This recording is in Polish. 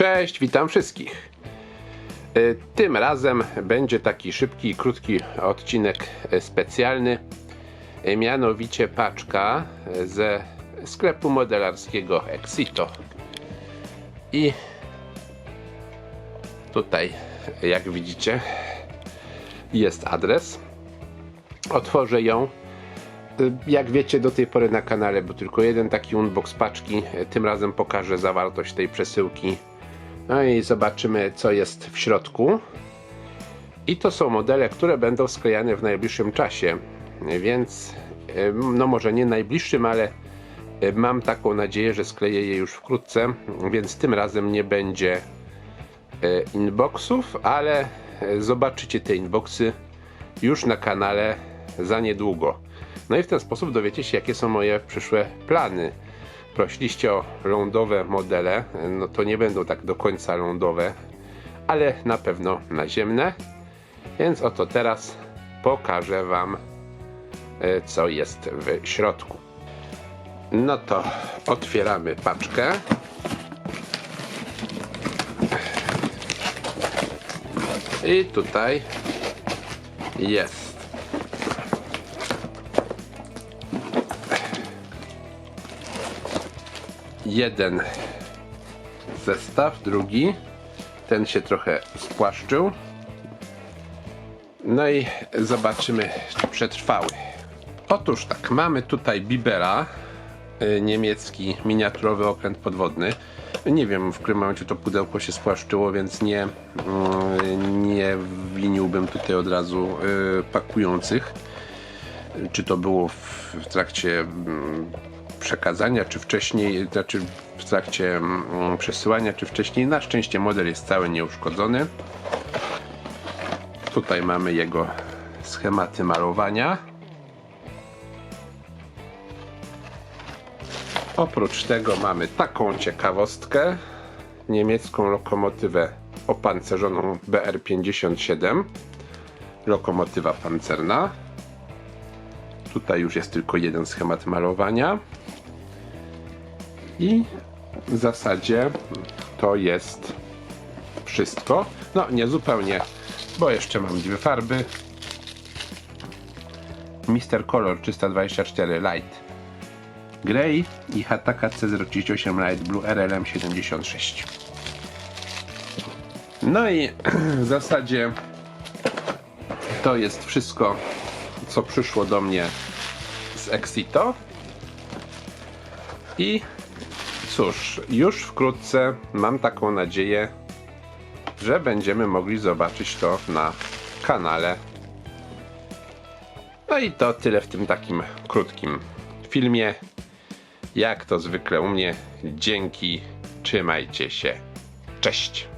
Cześć, witam wszystkich. Y, Tym razem będzie taki szybki i krótki odcinek y, specjalny, y, mianowicie paczka ze sklepu modelarskiego Exito. I tutaj, jak widzicie, jest adres. Otworzę ją. Jak wiecie, do tej pory na kanale był tylko jeden taki unbox paczki. Tym razem pokażę zawartość tej przesyłki. No i zobaczymy, co jest w środku. I to są modele, które będą sklejane w najbliższym czasie. Więc, no może nie najbliższym, ale mam taką nadzieję, że skleję je już wkrótce. Więc tym razem nie będzie y, inboxów, ale y, zobaczycie te inboxy już na kanale za niedługo. No i w ten sposób dowiecie się, jakie są moje przyszłe plany. Prosiliście o lądowe modele, no to nie będą tak do końca lądowe, ale na pewno naziemne. Więc oto teraz pokażę Wam, e, co jest w środku. No to otwieramy paczkę. I tutaj jest jeden zestaw, drugi. Ten się trochę spłaszczył. No i zobaczymy, czy przetrwały. Otóż tak, mamy tutaj Bibera, y, niemiecki miniaturowy okręt podwodny. Nie wiem, w którym momencie to pudełko się spłaszczyło, więc nie, mm, nie winiłbym tutaj od razu y, pakujących. Czy to było w, trakcie mm, przekazania, czy wcześniej, znaczy w trakcie mm, przesyłania, czy wcześniej. Na szczęście model jest cały nieuszkodzony. Tutaj mamy jego schematy malowania. Oprócz tego mamy taką ciekawostkę. Niemiecką lokomotywę opancerzoną BR-57. Lokomotywa pancerna. Tutaj już jest tylko jeden schemat malowania. I w zasadzie to jest wszystko. No, nie zupełnie, bo jeszcze mam dwie farby. Mr. Color 324 Light Grey i Hataka C038 Light Blue RLM 76. No i w zasadzie to jest wszystko, co przyszło do mnie z Exito. I cóż, już wkrótce mam taką nadzieję, że będziemy mogli zobaczyć to na kanale. No i to tyle w tym takim krótkim filmie. Jak to zwykle u mnie, dzięki, trzymajcie się. Cześć!